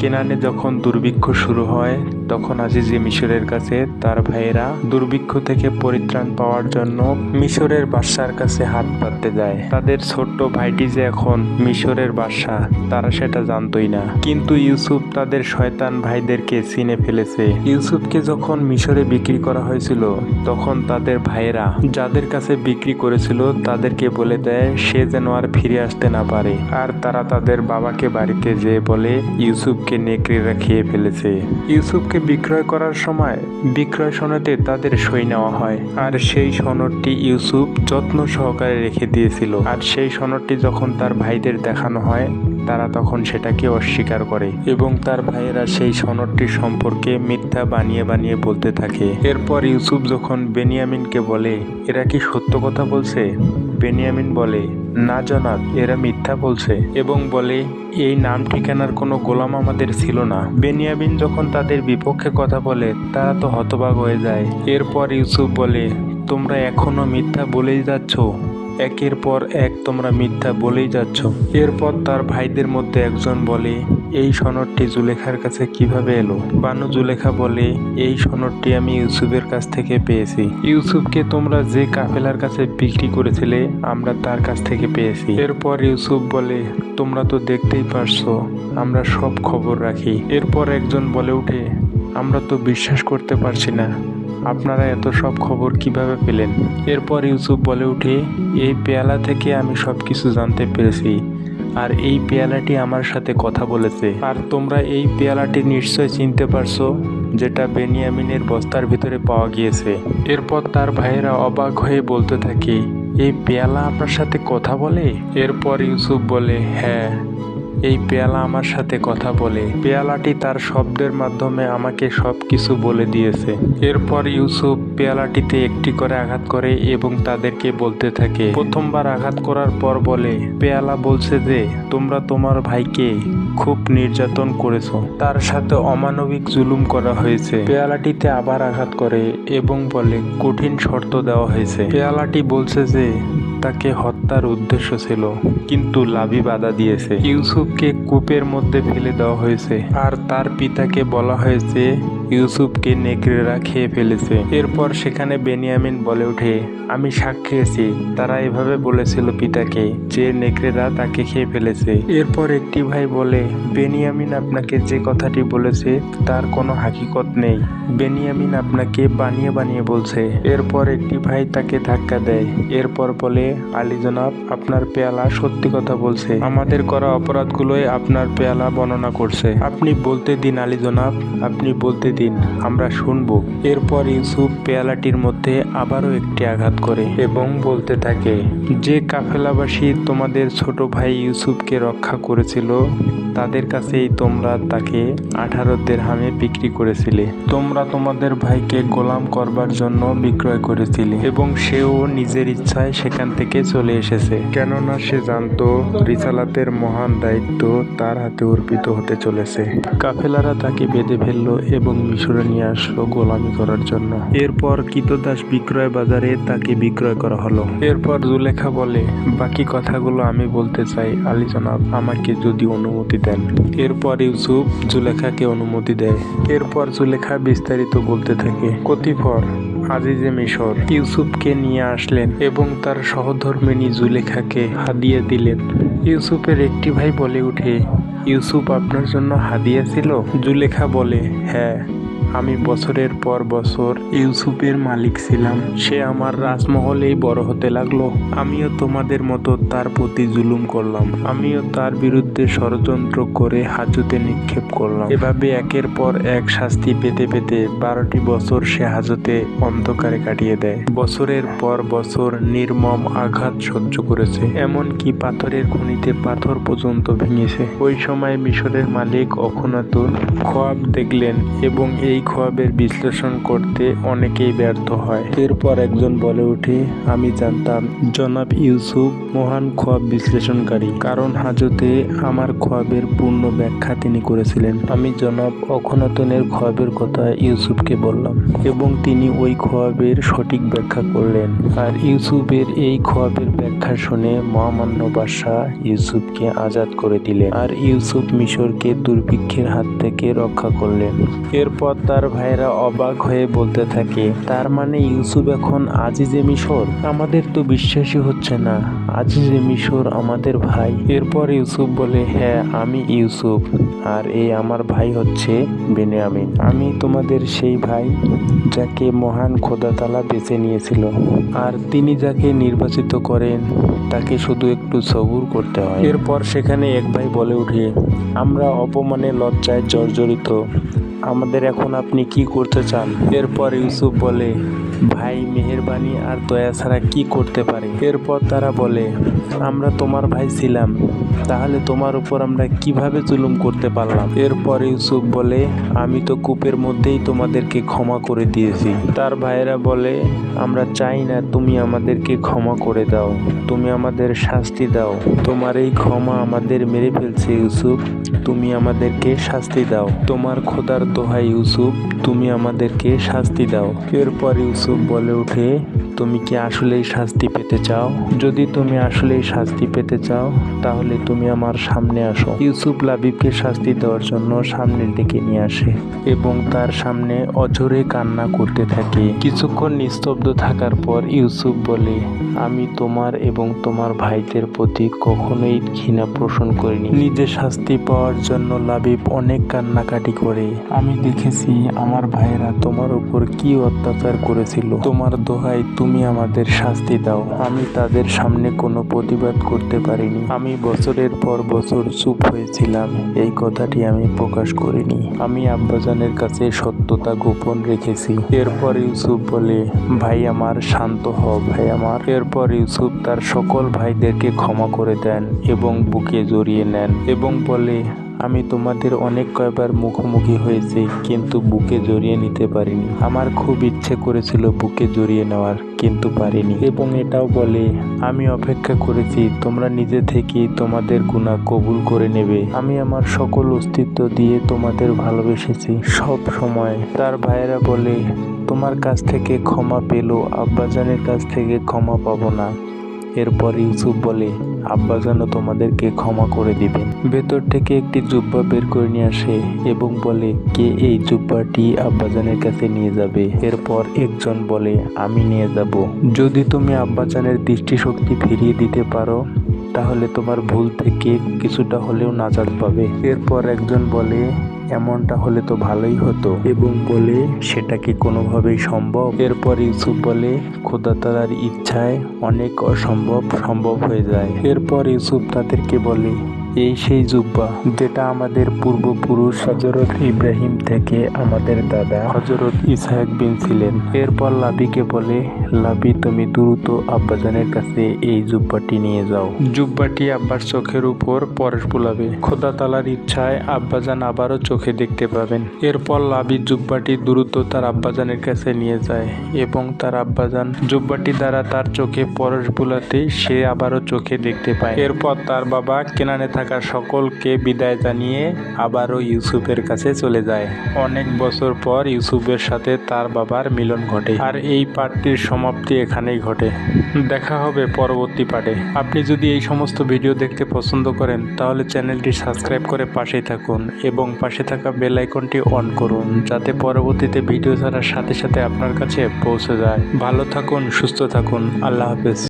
কেনানে যখন দুর্ভিক্ষ শুরু হয়, তখন আজিজে মিশরের কাছে তার ভাইয়েরা দুর্ভিক্ষ থেকে পরিত্রাণ পাওয়ার জন্য মিশরের বাদশার কাছে হাত পাততে যায়। তাদের ছোট্ট ভাইটি যে এখন মিশরের বাদশা তারা সেটা জানতোই না। কিন্তু ইউসুফ তাদের শয়তান ভাইদেরকে চিনে ফেলেছে। ইউসুফকে যখন মিশরে বিক্রি করা হয়েছিল, তখন তাদের ভাইয়েরা যাদের কাছে বিক্রি করেছিল, তাদেরকে বলে দেয়, সে যেন আর ফিরে আসতে না পারে। আর তারা তাদের বাবাকে বাড়িতে যেয়ে বলে, ইউসুফকে নেকড়েরা রাখিয়ে ফেলেছে। ইউসুফকে বিক্রয় করার সময় বিক্রয় সনদে তাদের সই নেওয়া হয়। আর সেই সনদটি ইউসুফ যত্ন সহকারে রেখে দিয়েছিল। আর সেই সনদটি যখন তার ভাইদের দেখানো হয় তারা তখন সেটাকে অস্বীকার করে এবং তার ভাইয়েরা সেই সনদটি সম্পর্কে মিথ্যা বানিয়ে বানিয়ে বলতে থাকে। এরপর ইউসুফ যখন বেনিয়ামিনকে বলে, এরা কি সত্য কথা বলছে? বেনিয়ামিন বলে, না জনাব, এরা মিথ্যা বলছে। এবং বলে, এই নাম ঠিকানার কোনো গোলাম আমাদের ছিল না। বেনিয়ামিন যখন তাদের বিপক্ষে কথা বলে, তারা তো হতবাক হয়ে যায়। এরপর ইউসুফ বলে, তোমরা এখনও মিথ্যা বলেই যাচ্ছ? একের পর এক তোমরা মিথ্যা বলেই যাচ্ছ। এরপর তার ভাইদের মধ্যে একজন বলে, এই সনদটি জুলেখার কাছে কীভাবে এলো? বানু জুলেখা বলে, এই সনদটি আমি ইউসুফের কাছ থেকে পেয়েছি। ইউসুফকে তোমরা যে কাফেলার কাছে বিক্রি করেছিলে, আমরা তার কাছ থেকে পেয়েছি। এরপর ইউসুফ বলে, তোমরা তো দেখতেই পারছ, আমরা সব খবর রাখি। এরপর একজন বলে উঠে আমরা তো বিশ্বাস করতে পারছি না। আপনারা এত সব খবর কীভাবে পেলেন? এরপর ইউসুফ বলে উঠে, এই পেয়ালা থেকে আমি সব কিছু জানতে পেরেছি। আর এই পেয়ালাটি আমার সাথে কথা বলেছে। আর তোমরা এই পেয়ালাটি নিশ্চয় চিনতে পারছ, যেটা বেনিয়ামিনের বস্তার ভিতরে পাওয়া গিয়েছে। এরপর তার ভাইয়েরা অবাক হয়ে বলতে থাকে, এই পেয়ালা আপনার সাথে কথা বলে? এরপর ইউসুফ বলে হ্যাঁ। এই পেয়ালা আমার সাথে কথা বলে। পেয়ালাটি তার শব্দের মাধ্যমে আমাকে সব কিছু বলে দিয়েছে। এরপর ইউসুফ পেয়ালাটিতে একটি করে আঘাত করে এবং তাদেরকে বলতে থাকে। প্রথমবার আঘাত করার পর বলে, পেয়ালা বলছে যে, তোমরা তোমার ভাইকে খুব নির্যাতন করেছ। তার সাথে অমানবিক জুলুম করা হয়েছে। পেয়ালাটিতে আবার আঘাত করে এবং বলে, কঠিন শর্ত দেওয়া হয়েছে। পেয়ালাটি বলছে যে তাকে হত্যার উদ্দেশ্য ছিল, কিন্তু লাভি বাধা দিয়েছে। ইউসুফকে কূপের মধ্যে ফেলে দেওয়া হয়েছে। আর তার পিতাকে বলা হয়েছে ইউসুফকে নেকড়েরা খেয়ে ফেলেছে। এরপর সেখানে বেনিয়ামিন বলে ওঠে, আমি সাক্ষী আছি। তারা এভাবে বলেছিল পিতাকে যে নেকড়েরা তাকে খেয়ে ফেলেছে। এরপর একটি ভাই বলে, বেনিয়ামিন আপনাকে যে কথাটি বলেছে, তার কোনো হাকিকত নেই। বেনিয়ামিন আপনাকে বানিয়ে বানিয়ে বলছে। এরপর একটি ভাই তাকে ধাক্কা দেয়। এরপর বলে, আলী জনাব, আপনার পেয়ালা সত্যি কথা বলছে। আমাদের করা অপরাধগুলোই আপনার পেয়ালা বর্ণনা করছে। আপনি বলতে দিন আলী জনাব, আপনি বলতে দিন আমরা শুনব। এরপর ইউসুফ পেয়ালাটির মধ্যে আবারও একটি আঘাত করে এবং বলতে থাকে, যে কাফেলাবাসী তোমাদের ছোট ভাই ইউসুফকে রক্ষা করেছিল, তাদের কাছেই তোমরা তাকে আঠারো দেড়হামে বিক্রি করেছিলে। তোমরা তোমাদের ভাইকে গোলাম করবার জন্য বিক্রয় করেছিলে এবং সেও নিজের ইচ্ছায় সেখান থেকে চলে এসেছে। কেননা সে জানতো রিসালাতের মহান দায়িত্ব তার হাতে অর্পিত হতে চলেছে। কাফেলারা তাকে বেঁধে ফেলল এবং মিশরে নিয়ে আসলো গোলামি করার জন্য। এরপর কিতদাস বিক্রয় বাজারে তাকে বিক্রয় করা হলো। এরপর জুলেখা বলে, বাকি কথাগুলো আমি বলতে চাই। আলী জনাব, আমাকে যদি অনুমতি দেন। এরপর ইউসুফ জুলেখাকে অনুমতি দেয়। এরপর জুলেখা বিস্তারিত বলতে থাকে কতিপর আজিজে মিশর। ইউসুফকে নিয়ে আসলেন এবং তার সহধর্মিনী জুলেখাকে হাদিয়া দিলেন। ইউসুফের একটি ভাই বলে উঠে, ইউসুফ আপনার জন্য হাদিয়া ছিল? জুলেখা বলে হ্যাঁ। আমি বছরের পর বছর ইউসুফের মালিক ছিলাম। সে আমার রাজমহলেই বড় হতে লাগল। আমিও তোমাদের মতো তার প্রতি জুলুম করলাম। আমিও তার বিরুদ্ধে ষড়যন্ত্র করে হাজতে নিক্ষেপ করলাম। এভাবে একের পর এক শাস্তি পেতে পেতে বারোটি বছর সে হাজতে অন্ধকারে কাটিয়ে দেয়। বছরের পর বছর নির্মম আঘাত সহ্য করেছে। এমনকি পাথরের খনিতে পাথর পর্যন্ত ভেঙেছে। ওই সময় মিশরের মালিক অখনাতুন খোয়াব দেখলেন এবং এই এই খোয়াবের বিশ্লেষণ করতে অনেকেই ব্যর্থ হয়। এরপর একজন বলে ওঠে আমি জানতাম। জনাব ইউসুফ মহান খোয়াব বিশ্লেষণকারী। কারণ হাজতে আমার খোয়াবের পূর্ণ ব্যাখ্যা তিনি করেছিলেন। আমি জনাব অখনাতনের খোয়াবের কথা ইউসুফকে বললাম এবং তিনি ওই খোয়াবের সঠিক ব্যাখ্যা করলেন। আর ইউসুফের এই খোয়াবের ব্যাখ্যা শুনে মহামান্য বাদশাহ ইউসুফকে আজাদ করে দিলেন। আর ইউসুফ মিশরকে দুর্ভিক্ষের হাত থেকে রক্ষা করলেন। এরপর তার ভাইরা অবাক হয়ে বলতে থাকে, তার মানে ইউসুফ এখন আজিজে মিশর? আমাদের তো বিশ্বাসই হচ্ছে না, আজিজে মিশর আমাদের ভাই। এরপর ইউসুফ বলে হ্যাঁ আমি ইউসুফ, আর এই আমার ভাই হচ্ছে বেনিয়ামিন। আমি তোমাদের সেই ভাই যাকে মহান খোদাতালা বেছে নিয়েছিল, আর তিনি যাকে নির্বাচিত করেন, তাকে শুধু একটু সবুর করতে হয়। এরপর সেখানে এক ভাই বলে উঠে, আমরা অপমানে লজ্জায় জর্জরিত আমাদের এখন আপনি কি করতে চান? এরপর ইউসুফ বলে, ভাই, মেহেরবানি আর দয়া ছাড়া কি করতে পারে? এরপর তারা বলে, আমরা তোমার ভাই ছিলাম, তাহলে তোমার উপর আমরা কীভাবে জুলুম করতে পারলাম? এরপর ইউসুফ বলে, আমি তো কূপের মধ্যেই তোমাদেরকে ক্ষমা করে দিয়েছি। তার ভাইয়েরা বলে, আমরা চাই না তুমি আমাদেরকে ক্ষমা করে দাও, তুমি আমাদের শাস্তি দাও। তোমার এই ক্ষমা আমাদের মেরে ফেলছে ইউসুফ, তুমি আমাদেরকে শাস্তি দাও। তোমার খোদার দোহাই ইউসুফ তুমি আমাদেরকে শাস্তি দাও। এরপর ইউসুফ বলে ওঠে তুমি কি আসলেই শাস্তি পেতে চাও? যদি তুমি আসলেই শাস্তি পেতে চাও, তাহলে তুমি আমার সামনে আসো। ইউসুফ লাবিবকে শাস্তি দেওয়ার জন্য সামনে ডেকে নিয়ে আসে এবং তার সামনে অঝরে কান্না করতে থাকে। কিছুক্ষণ নিস্তব্ধ থাকার পর ইউসুফ বলে, আমি তোমার এবং তোমার ভাইদের প্রতি কখনোই ঘৃণা পোষণ করিনি। নিজে শাস্তি পাওয়ার জন্য লাবিব অনেক কান্নাকাটি করে। আমি দেখেছি আমার ভাইয়েরা তোমার উপর কি অত্যাচার করেছিল। তোমার দোহাই তুমি আমাদের শাস্তি দাও। আমি তাদের সামনে কোনো প্রতিবাদ করতে পারিনি। আমি বছরের পর বছর চুপ হয়েছিলাম। এই কথাটি আমি প্রকাশ করিনি। আমি আব্বাজানের কাছে সত্যতা গোপন রেখেছি। এরপর ইউসুফ বলে, ভাই আমার, শান্ত হ, ভাই আমার। এরপর ইউসুফ তার সকল ভাইদেরকে ক্ষমা করে দেন এবং বুকে জড়িয়ে নেন এবং বলে আমি তোমাদের অনেক কয়বার মুখোমুখি হয়েছি, কিন্তু বুকে জড়িয়ে নিতে পারিনি। আমার খুব ইচ্ছে করেছিল বুকে জড়িয়ে নেওয়ার, কিন্তু পারিনি। এবং এটাও বলে, আমি অপেক্ষা করেছি, তোমরা নিজে থেকেই তোমাদের গুণা কবুল করে নেবে। আমি আমার সকল অস্তিত্ব দিয়ে তোমাদের ভালোবেসেছি। সব সময় তার ভাইয়েরা বলে, তোমার কাছ থেকে ক্ষমা পেল আব্বাজানের কাছ থেকে ক্ষমা পাবো না। এরপর ইউসুফ বলে, আব্বা যেন তোমাদেরকে ক্ষমা করে দিবেন। ভেতর থেকে একটি জুব্বা বের করে নিয়ে আসে এবং বলে, কে এই জুব্বাটি আব্বাজানের কাছে নিয়ে যাবে? এরপর একজন বলে, আমি নিয়ে যাব। যদি তুমি আব্বাজানের দৃষ্টিশক্তি ফিরিয়ে দিতে পারো তাহলে তোমার ভুল থেকে কিছুটা হলেও নাজাদ পাবে। এরপর একজন বলে, এমনটা হলে তো ভালোই হতো। এবং বলে, সেটা কি কোনোভাবেই সম্ভব? এরপর ইউসুফ বলে, খোদা তালার ইচ্ছায় অনেক অসম্ভব সম্ভব হয়ে যায়। এরপর ইউসুফ তাদেরকে বলে এই সেই জুব্বা যেটা আমাদের পূর্বপুরুষ হজরত ইব্রাহিম থেকে আমাদের দাদা হজরত ইসহাক বিন ছিলেন এরপর লাবিকে বলে, লাবি, তুমি দ্রুত আব্বাজানের কাছে এই জুব্বাটি নিয়ে যাও। জুব্বাটি আব্বার চোখের উপর পরশ বুলাবে। খোদা তালার ইচ্ছায় আব্বাজান আবারও চোখে দেখতে পাবেন। এরপর লাবি জুব্বাটি দ্রুত তার আব্বাজানের কাছে নিয়ে যায় এবং তার আব্বাজান জুব্বাটি দ্বারা তার চোখে পরশ বুলাতে সে আবারও চোখে দেখতে পায়। এরপর তার বাবা কেনানে থাকা সকলকে বিদায় জানিয়ে আবারও ইউসুফের কাছে চলে যায়। অনেক বছর পর ইউসুফের সাথে তার বাবার মিলন ঘটে আর এই পাঠটির সমাপ্তি এখানেই ঘটে। দেখা হবে পরবর্তী পাঠে। আপনি যদি এই সমস্ত ভিডিও দেখতে পছন্দ করেন, তাহলে চ্যানেলটি সাবস্ক্রাইব করে পাশেই থাকুন এবং পাশে থাকা বেল আইকনটি অন করুন, যাতে পরবর্তীতে ভিডিও ছাড়ার সাথে সাথে আপনার কাছে পৌঁছে যায়। ভালো থাকুন, সুস্থ থাকুন। আল্লাহ হাফেজ।